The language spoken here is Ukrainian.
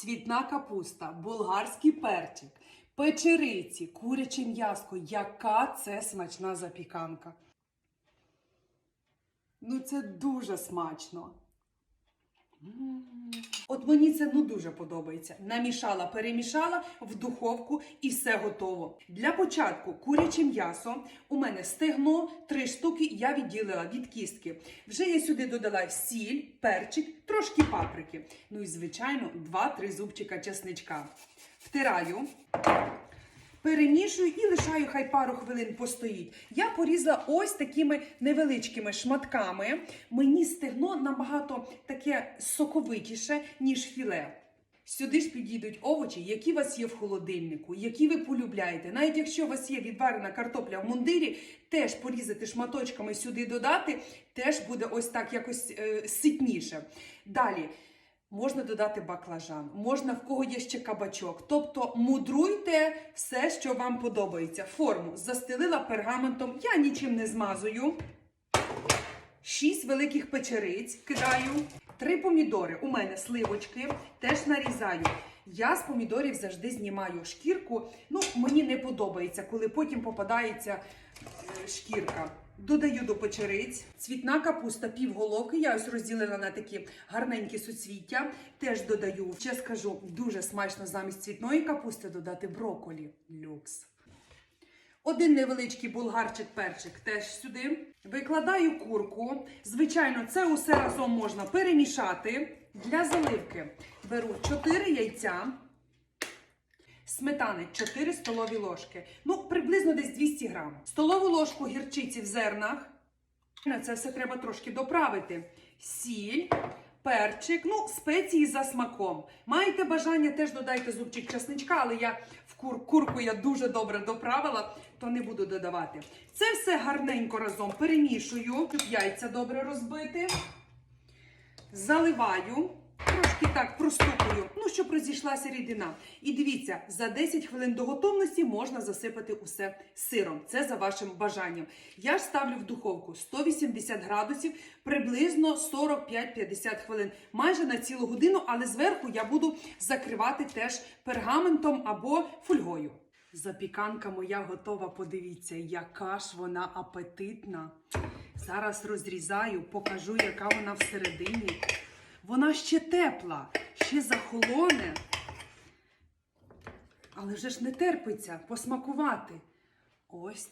цвітна капуста, болгарський перчик, печериці, куряче м'яско. Яка це смачна запіканка. Ну, це дуже смачно. От мені це ну дуже подобається. Намішала, перемішала в духовку і все готово. Для початку куряче м'ясо. У мене стегно, три штуки я відділила від кістки. Вже я сюди додала сіль, перчик, трошки паприки. Ну і звичайно, 2-3 зубчика чесничка. Втираю. Перемішую і лишаю, хай пару хвилин постоїть. Я порізала ось такими невеличкими шматками. Мені стегно набагато таке соковитіше, ніж філе. Сюди ж підійдуть овочі, які у вас є в холодильнику, які ви полюбляєте. Навіть якщо у вас є відварена картопля в мундирі, теж порізати шматочками сюди додати, теж буде ось так якось е, ситніше. Далі. Можна додати баклажан, можна в кого є ще кабачок. Тобто мудруйте все, що вам подобається. Форму застелила пергаментом, я нічим не змазую. Шість великих печериць кидаю. Три помідори. У мене сливочки, теж нарізаю. Я з помідорів завжди знімаю шкірку. Ну, мені не подобається, коли потім попадається е, шкірка. Додаю до печериць. Цвітна капуста півголовки. Я ось розділила на такі гарненькі суцвіття. Теж додаю. Ще скажу, дуже смачно замість цвітної капусти додати броколі. Люкс. Один невеличкий булгарчик перчик теж сюди. Викладаю курку. Звичайно, це усе разом можна перемішати. Для заливки беру 4 яйця, сметани 4 столові ложки. Ну, приблизно десь 200 грам. Столову ложку гірчиці в зернах. На це все треба трошки доправити. Сіль, перчик, ну, спеції за смаком. Маєте бажання, теж додайте зубчик часничка, але я в кур, курку я дуже добре доправила, то не буду додавати. Це все гарненько разом перемішую, щоб яйця добре розбити. Заливаю. Трошки так простукую, ну, розійшлася рідина. І дивіться, за 10 хвилин до готовності можна засипати усе сиром. Це за вашим бажанням. Я ж ставлю в духовку 180 градусів, приблизно 45-50 хвилин, майже на цілу годину, але зверху я буду закривати теж пергаментом або фольгою. Запіканка моя готова. Подивіться, яка ж вона апетитна. Зараз розрізаю, покажу, яка вона всередині. Вона ще тепла, ще захолоне. Але вже ж не терпиться посмакувати. Ось так.